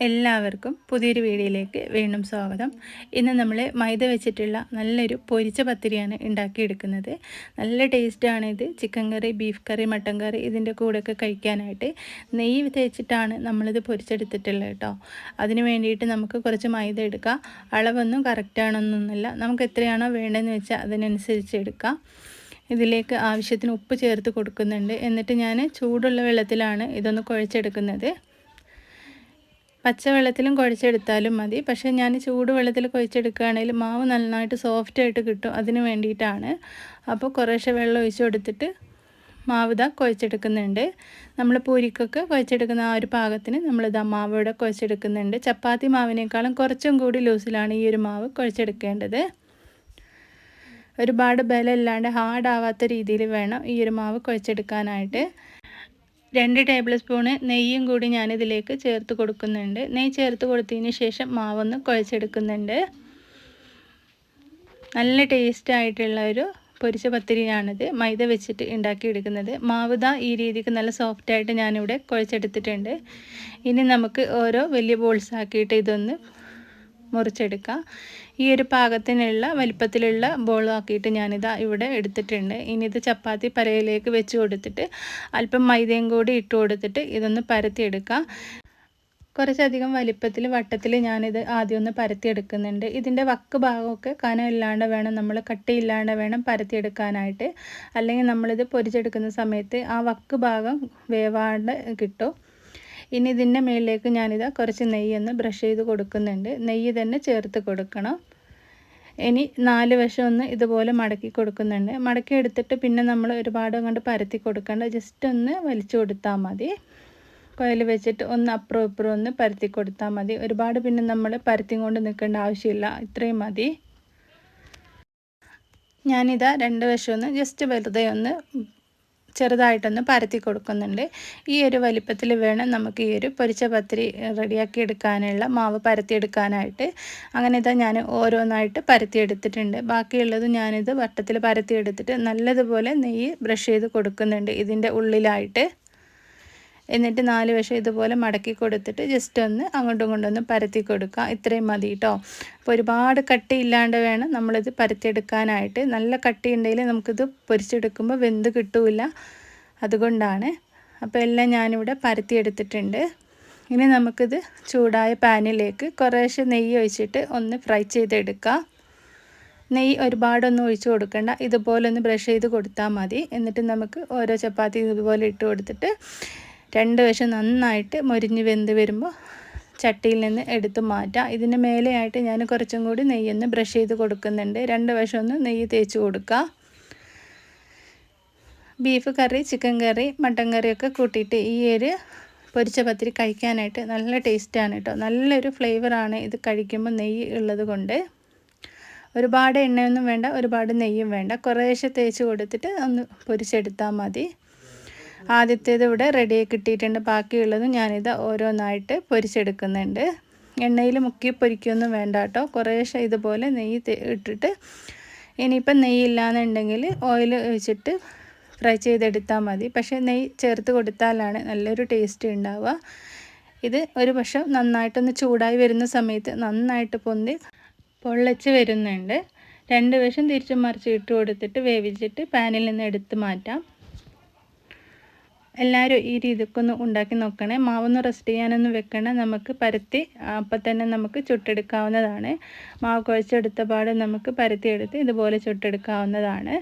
എല്ലാവർക്കും പുതിയൊരു വീഡിയോയിലേക്ക് വീണ്ടും സ്വാഗതം. ഇന്ന് നമ്മൾ മൈദ വെച്ചിട്ടുള്ള നല്ലൊരു പൊരിച്ച പത്തിരിയാണ് ഉണ്ടാക്കിയെടുക്കുന്നത്. നല്ല ടേസ്റ്റാണ് ഇത് chicken curry beef curry mutton curry ഇതിന്റെ കൂടെയൊക്കെ കഴിക്കാനായിട്ട് നെയ്യ് തേച്ചിട്ടാണ് നമ്മളിത് പൊരിച്ചെടുത്തിട്ടുള്ളത് കേട്ടോ. അതിന് വേണ്ടിയിട്ട് നമുക്ക് കുറച്ച് മൈദ എടുക്കാം. അളവൊന്നും കറക്റ്റാണെന്നൊന്നുമില്ല നമുക്ക് എത്രയാണോ വേണ്ടതെന്ന് വെച്ചാൽ അതിനനുസരിച്ച് എടുക്കാം. ഇതിലേക്ക് ആവശ്യത്തിന് ഉപ്പ് ചേർത്ത് കൊടുക്കുന്നുണ്ട്. എന്നിട്ട് ഞാൻ ചൂടുള്ള വെള്ളത്തിലാണ് ഇതൊന്ന് കുഴച്ചെടുക്കുന്നത്. പച്ചവെള്ളത്തിലും കുഴച്ചെടുത്താലും മതി. പക്ഷേ ഞാൻ ചൂടുവെള്ളത്തിൽ കുഴച്ചെടുക്കുകയാണെങ്കിൽ മാവ് നന്നായിട്ട് സോഫ്റ്റായിട്ട് കിട്ടും. അതിന് വേണ്ടിയിട്ടാണ്. അപ്പോൾ കുറേശ്ശെ വെള്ളം ഒഴിച്ചു കൊടുത്തിട്ട് മാവ് ഇതാ കുഴച്ചെടുക്കുന്നുണ്ട്. നമ്മൾ പൂരിക്കൊക്കെ കുഴച്ചെടുക്കുന്ന ആ ഒരു പാകത്തിന് നമ്മളിതാ മാവ് ഇവിടെ കുഴച്ചെടുക്കുന്നുണ്ട്. ചപ്പാത്തി മാവിനേക്കാളും കുറച്ചും കൂടി ലൂസിലാണ് ഈ ഒരു മാവ് കുഴച്ചെടുക്കേണ്ടത്. ഒരുപാട് ബലമില്ലാണ്ട് ഹാർഡാവാത്ത രീതിയിൽ വേണം ഈ ഒരു മാവ് കുഴച്ചെടുക്കാനായിട്ട്. രണ്ട് ടേബിൾ സ്പൂണ് നെയ്യും കൂടി ഞാനിതിലേക്ക് ചേർത്ത് കൊടുക്കുന്നുണ്ട്. നെയ്യ് ചേർത്ത് കൊടുത്തതിന് ശേഷം മാവൊന്ന് കുഴച്ചെടുക്കുന്നുണ്ട്. നല്ല ടേസ്റ്റ് ആയിട്ടുള്ള ഒരു പൊരിച്ച പത്തിരിയാണിത്. മൈദ വെച്ചിട്ട് ഉണ്ടാക്കിയെടുക്കുന്നത്. മാവുത ഈ രീതിക്ക് നല്ല സോഫ്റ്റായിട്ട് ഞാനിവിടെ കുഴച്ചെടുത്തിട്ടുണ്ട്. ഇനി നമുക്ക് ഓരോ വലിയ ബോൾസ് ആക്കിയിട്ട് ഇതൊന്ന് മുറിച്ചെടുക്കാം ഈ ഒരു പാകത്തിനുള്ള വലിപ്പത്തിലുള്ള ബോളാക്കിയിട്ട് ഞാനിതാ ഇവിടെ എടുത്തിട്ടുണ്ട്. ഇനി ഇത് ചപ്പാത്തി പരയിലേക്ക് വെച്ച് കൊടുത്തിട്ട് അല്പം മൈദയും കൂടി ഇട്ട് കൊടുത്തിട്ട് ഇതൊന്ന് പരത്തിയെടുക്കാം കുറച്ചധികം വലിപ്പത്തിൽ വട്ടത്തിൽ ഞാനിത് ആദ്യം ഒന്ന് പരത്തിയെടുക്കുന്നുണ്ട്. ഇതിന്റെ വക്ക് ഭാഗമൊക്കെ കനമില്ലാണ്ട് വേണം നമ്മൾ കട്ടിയില്ലാണ്ട് വേണം പരത്തിയെടുക്കാനായിട്ട്. അല്ലെങ്കിൽ നമ്മളിത് പൊരിച്ചെടുക്കുന്ന സമയത്ത് ആ വക്ക് ഭാഗം വേവാണ്ട് കിട്ടും. ഇനി ഇതിന്റെ മുകളിലേക്ക് ഞാനിതാ കുറച്ച് നെയ്യൊന്ന് ബ്രഷ് ചെയ്ത് കൊടുക്കുന്നുണ്ട്. നെയ്യ് തന്നെ ചേർത്ത് കൊടുക്കണം. ഇനി നാല് വശം ഒന്ന് ഇതുപോലെ മടക്കി കൊടുക്കുന്നുണ്ട്. മടക്കി എടുത്തിട്ട് പിന്നെ നമ്മൾ ഒരുപാട് അങ്ങോട്ട് പരത്തി കൊടുക്കേണ്ട. ജസ്റ്റ് ഒന്ന് വലിച്ചു കൊടുത്താൽ മതി. കോയിൽ വെച്ചിട്ട് ഒന്ന് അപ്പുറം ഇപ്പുറം ഒന്ന് പരത്തി കൊടുത്താൽ മതി. ഒരുപാട് പിന്നെ നമ്മൾ പരത്തി കൊണ്ട് നിൽക്കേണ്ട ആവശ്യമില്ല. ഇത്രയും മതി. ഞാനിതാ രണ്ട് വശമൊന്ന് ജസ്റ്റ് വെറുതെ ഒന്ന് ചെറുതായിട്ടൊന്ന് പരത്തി കൊടുക്കുന്നുണ്ട്. ഈ ഒരു വലിപ്പത്തിൽ വേണം നമുക്ക് ഈ ഒരു പൊരിച്ച പത്തിരി റെഡിയാക്കി എടുക്കാനുള്ള മാവ് പരത്തിയെടുക്കാനായിട്ട്. അങ്ങനെ ഇതാ ഞാൻ ഓരോന്നായിട്ട് പരത്തിയെടുത്തിട്ടുണ്ട്. ബാക്കിയുള്ളത് ഞാനിത് വട്ടത്തിൽ പരത്തിയെടുത്തിട്ട് നല്ലതുപോലെ നെയ്യ് ബ്രഷ് ചെയ്ത് കൊടുക്കുന്നുണ്ട് ഇതിന്റെ ഉള്ളിലായിട്ട്. എന്നിട്ട് നാല് വശം ഇതുപോലെ മടക്കി കൊടുത്തിട്ട് ജസ്റ്റ് ഒന്ന് അങ്ങോട്ടും കൊണ്ടൊന്ന് പരത്തി കൊടുക്കുക. ഇത്രയും മതി കേട്ടോ അപ്പോൾ ഒരുപാട് കട്ടി ഇല്ലാണ്ട് വേണം നമ്മളിത് പരത്തിയെടുക്കാനായിട്ട്. നല്ല കട്ടി ഉണ്ടെങ്കിൽ നമുക്കിത് പൊരിച്ചെടുക്കുമ്പോൾ വെന്ത് കിട്ടൂല. അതുകൊണ്ടാണ്. അപ്പോൾ എല്ലാം ഞാനിവിടെ പരത്തിയെടുത്തിട്ടുണ്ട്. ഇനി നമുക്കിത് ചൂടായ പാനിലേക്ക് കുറേശ്ശെ നെയ്യ് ഒഴിച്ചിട്ട് ഒന്ന് ഫ്രൈ ചെയ്തെടുക്കുക. നെയ്യ് ഒരുപാടൊന്നും ഒഴിച്ചു കൊടുക്കണ്ട. ഇതുപോലെ ഒന്ന് ബ്രഷ് ചെയ്ത് കൊടുത്താൽ മതി. എന്നിട്ട് നമുക്ക് ഓരോ ചപ്പാത്തി ഇതുപോലെ ഇട്ട് കൊടുത്തിട്ട് രണ്ട് വശം നന്നായിട്ട് മൊരിഞ്ഞ് വെന്ത് വരുമ്പോൾ ചട്ടിയിൽ നിന്ന് എടുത്ത് മാറ്റാം. ഇതിന് മേലെയായിട്ട് ഞാൻ കുറച്ചും കൂടി നെയ്യൊന്ന് ബ്രഷ് ചെയ്ത് കൊടുക്കുന്നുണ്ട്. രണ്ട് വശം ഒന്ന് നെയ്യ് തേച്ച് കൊടുക്കുക beef curry chicken curry mutton കറിയൊക്കെ കൂട്ടിയിട്ട് ഈ ഒരു പൊരിച്ച പത്തിരി കഴിക്കാനായിട്ട് നല്ല ടേസ്റ്റാണ് കേട്ടോ നല്ലൊരു ഫ്ലേവറാണ് ഇത് കഴിക്കുമ്പോൾ നെയ്യ് ഉള്ളത് കൊണ്ട്. ഒരുപാട് എണ്ണയൊന്നും വേണ്ട ഒരുപാട് നെയ്യും വേണ്ട. കുറേശ്ശെ തേച്ച് കൊടുത്തിട്ട് ഒന്ന് പൊരിച്ചെടുത്താൽ മതി. ആദ്യത്തേത് ഇവിടെ റെഡി കിട്ടിയിട്ടുണ്ട്. ബാക്കിയുള്ളത് ഞാനിത് ഓരോന്നായിട്ട് പൊരിച്ചെടുക്കുന്നുണ്ട്. എണ്ണയിൽ മുക്കി പൊരിക്കൊന്നും വേണ്ട കേട്ടോ. കുറേശ്ശെ ഇതുപോലെ നെയ്യ് ഇട്ടിട്ട് ഇനിയിപ്പം നെയ്യില്ലാന്നുണ്ടെങ്കിൽ ഓയിൽ ഒഴിച്ചിട്ട് ഫ്രൈ ചെയ്തെടുത്താൽ മതി. പക്ഷേ നെയ്യ് ചേർത്ത് കൊടുത്താലാണ് നല്ലൊരു ടേസ്റ്റ് ഉണ്ടാവുക. ഇത് ഒരു പക്ഷെ നന്നായിട്ടൊന്ന് ചൂടായി വരുന്ന സമയത്ത് നന്നായിട്ട് പൊന്തി പൊള്ളച്ച് വരുന്നുണ്ട്. രണ്ട് വശം തിരിച്ചു മറിച്ച് ഇട്ട് കൊടുത്തിട്ട് വേവിച്ചിട്ട് പാനിൽ നിന്ന് എടുത്ത് മാറ്റാം. എല്ലാവരും ഈ രീതിക്കൊന്ന് ഉണ്ടാക്കി നോക്കണേ. മാവൊന്ന് റെസ്റ്റ് ചെയ്യാനൊന്നും വെക്കണേ. നമുക്ക് പരത്തി അപ്പം തന്നെ നമുക്ക് ചുട്ടെടുക്കാവുന്നതാണ്. മാവ് കുഴച്ചെടുത്ത പാട് നമുക്ക് പരത്തിയെടുത്ത് ഇതുപോലെ ചുട്ടെടുക്കാവുന്നതാണ്.